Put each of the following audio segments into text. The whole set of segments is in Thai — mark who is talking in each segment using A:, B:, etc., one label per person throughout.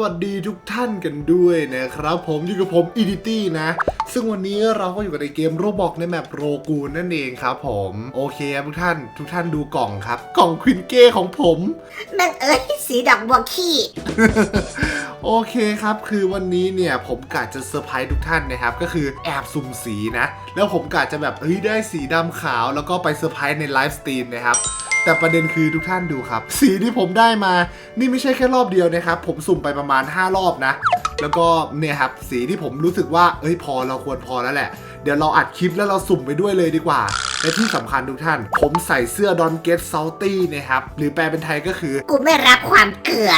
A: วัสดีทุกท่านกันด้วยนะครับผมอยู่กับผมอีดิตี้นะ ซึ่งวันนี้เราก็อยู่กันในเกมโรบอกในแมปโรกูนนั่นเองครับผมโอเคครับทุกท่านทุกท่านดูกล่องครับ กล่องควินเก้ของผม
B: แม่งเอ้ยสีดอกบัวขี้
A: โอเคครับ คือวันนี้เนี่ยผมกะจะเซอร์ไพรส์ทุกท่านนะครับ ก็คือแอบสุ่มสีนะ แล้วผมกะจะแบบเฮ้ยได้สีดำขาว แล้วก็ไปเซอร์ไพรส์ในไลฟ์สตรีมนะครับ แต่ประเด็นคือทุกท่านดูครับ สีที่ผมได้มา นี่ไม่ใช่แค่รอบเดียวนะครับ ผมสุ่มไปประมาณ 5 รอบนะ แล้วก็เนี่ยครับสีที่ผมรู้สึกว่า เอ้ยพอเราควรพอแล้วแหละ เดี๋ยวเราอัดคลิปแล้วเราสุ่มไปด้วยเลยดีกว่า และที่สำคัญทุกท่าน ผมใส่เสื้อ Don't Get Salty นะครับ หรือแปลเป็นไทยก็คือ
B: กูไม่รับความเกลือ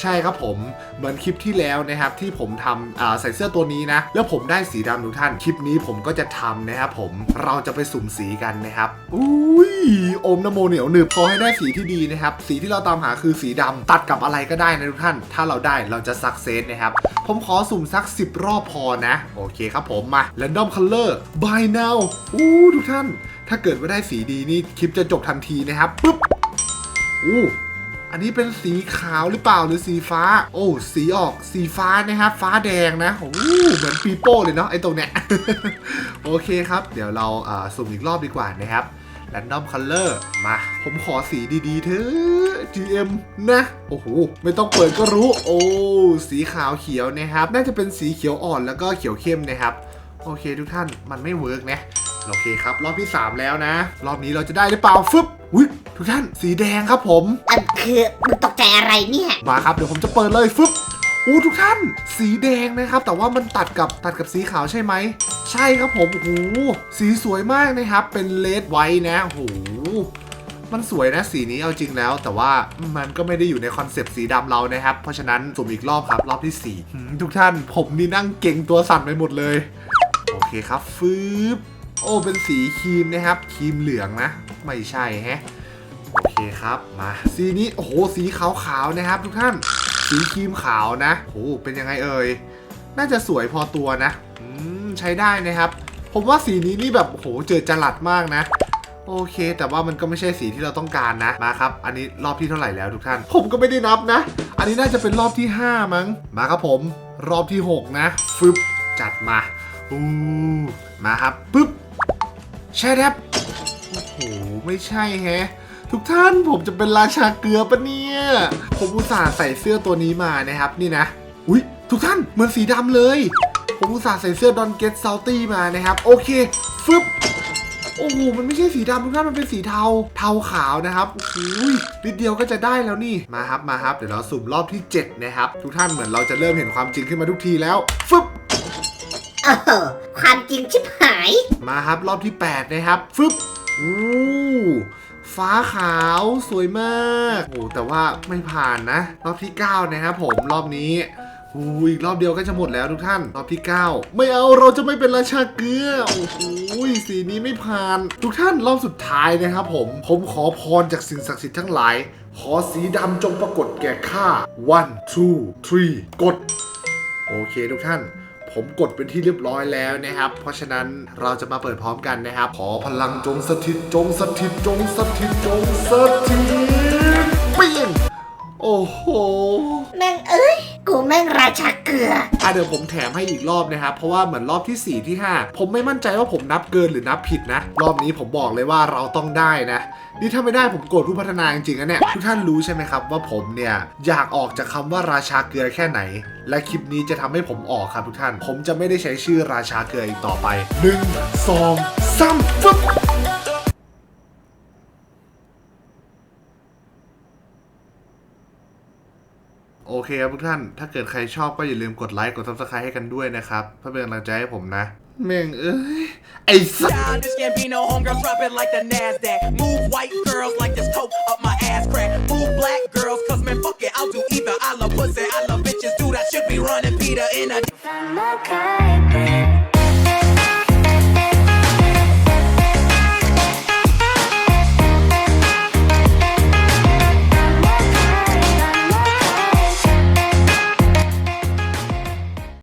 A: ใช่ครับผมเหมือนคลิปที่แล้วนะครับที่ผมทำใส่เสื้อตัวนี้นะ แล้วผมได้สีดำทุกท่านคลิปนี้ผมก็จะทำนะครับผมเราจะไปสุ่มสีกันนะครับอุ้ยอมน้ำโมเหนียวหนึบพอให้ได้สีที่ดีนะครับสีที่เราตามหาคือสีดำตัดกับอะไรก็ได้นะทุกท่าน ถ้าเราได้เราจะสักเซสนะครับผมขอสุ่มสัก 10 รอบพอนะ โอเคครับผมมา Random Color by now อู้ทุกท่าน ถ้าเกิดว่าได้สีดีนี่คลิปจะจบทันทีนะครับปุ๊บอู้ อันนี้เป็นสีขาวหรือเปล่าหรือสีฟ้า โอ้สีออกสีฟ้านะครับฟ้าแดงนะโอ้เหมือนปีโป้เลยเนาะไอ้ตรงเนี้ยโอเคครับ เดี๋ยวเราสุ่มอีกรอบดีกว่านะครับ Random Color มา ผมขอสีดีๆเถอะ GM นะ โอ้โห ไม่ต้องเปิดก็รู้ โอ้ สีขาวเขียวนะครับ น่าจะเป็นสีเขียวอ่อนแล้วก็เขียวเข้มนะครับ โอเคทุกท่าน มันไม่เวิร์กนะ โอเคครับ รอบที่ 3 แล้วนะ รอบนี้เราจะได้หรือเปล่า ฟึบ ทุกท่านสีแดงครับผม
B: อันคือมึงตกใจอะไรเนี่ย
A: มาครับเดี๋ยวผมจะเปิดเลยฟึบอู้ทุกท่าน สีแดงนะครับ แต่ว่ามันตัดกับตัดกับสีขาวใช่ไหม ใช่ครับผมโอ้โหสีสวยมากนะครับ เป็นเลดไว้นะโอ้โหมันสวยนะสีนี้เอาจริงแล้ว แต่ว่ามันก็ไม่ได้อยู่ในคอนเซปต์สีดำเรานะครับ เพราะฉะนั้นสุ่มอีกรอบครับ รอบที่สี่หืมทุกท่านผมนี่นั่งเก่งตัวสั่นไปหมดเลย โอเคครับฟืบโอ้เป็นสีครีมนะครับครีมเหลืองนะ ไม่ใช่แฮะโอ เคครับ มาสีนี้โอ้โหสีขาวๆนะครับ ทุกท่าน สีครีมขาวนะโอ้โหเป็นยังไงเอ่ย น่าจะสวยพอตัวนะอืมใช้ได้นะครับ ผมว่าสีนี้นี่แบบโอ้โหเจอจรัสมากนะโอเค แต่ว่ามันก็ไม่ใช่สีที่เราต้องการนะมาครับ อันนี้รอบที่เท่าไหร่แล้วทุกท่าน ผมก็ไม่ได้นับนะ อันนี้น่าจะเป็นรอบที่ 5 มั้ง มาครับผม รอบที่ 6 นะฟึบจัดมาอู้มาครับปึ๊บแช่แดบโอ้โหไม่ใช่แฮะ ทุกท่านผมจะเป็นราชาเกลือปะเนี่ย ผมอุตส่าห์ใส่เสื้อตัวนี้มานะครับนี่นะ อุ๊ย ทุกท่านเหมือนสีดำเลย ผมอุตส่าห์ใส่เสื้อ Don't Get Salty มานะครับ โอเค ฟึบโอ้โห มันไม่ใช่สีดำทุกท่านมันเป็นสีเทา เทาขาวนะครับโอ้โหนิดเดียวก็จะได้แล้วนี่ มาครับ มาครับ เดี๋ยวเราสุ่มรอบที่ 7 นะครับ ทุกท่านเหมือนเราจะเริ่มเห็นความจริงขึ้นมาทุกทีแล้ว ฟึบ
B: เออความจริงชิบหาย
A: มาครับ รอบที่ 8 นะครับ ฟึบอู้ ฟ้าขาวสวยมากโอ้แต่ว่าไม่ผ่านนะ รอบที่ 9 นะครับผมรอบนี้อู้อีกรอบเดียวก็จะหมดแล้วทุกท่าน รอบที่ 9 ไม่เอาเราจะไม่เป็นราชาเกลือโอ้โหสีนี้ไม่ผ่าน ทุกท่านรอบสุดท้ายนะครับผม ผมขอพรจากสิ่งศักดิ์สิทธิ์ทั้งหลาย ขอสีดำจงปรากฏแก่ข้า one two three กด โอเคทุกท่าน ผมกดเป็นที่เรียบร้อยแล้วนะครับ เพราะฉะนั้นเราจะมาเปิดพร้อมกันนะครับ ขอพลังจงสถิตจงสถิตจงสถิตจงสถิต เดี๋ยวผมแถมให้อีกรอบนะครับเพราะว่าเหมือนรอบที่ 4 ที่ 5 ผมไม่มั่นใจว่าผมนับเกินหรือนับผิดนะ รอบนี้ผมบอกเลยว่าเราต้องได้นะนี่ถ้าไม่ได้ผมโกรธผู้พัฒนาจริงๆนะเนี่ยทุกท่านรู้ใช่ไหมครับว่าผมเนี่ยอยากออกจากคำว่าราชาเกลือแค่ไหน และคลิปนี้จะทำให้ผมออกครับทุกท่าน ผมจะไม่ได้ใช้ชื่อราชาเกลืออีกต่อไป1 2 3ฟึบ โอเคครับทุกท่าน ถ้าเกิดใครชอบก็อย่าลืมกดไลค์กด subscribe ให้กันด้วยนะครับ เพื่อเป็นกำลังใจให้ผมนะ แม่งเอ้ย ไอ้สัส
C: Style, this Gambino homegirls drop it like the Nasdaq. Move white girls like this coke up my ass crack. Move black girls, cause man, fuck it, I'll do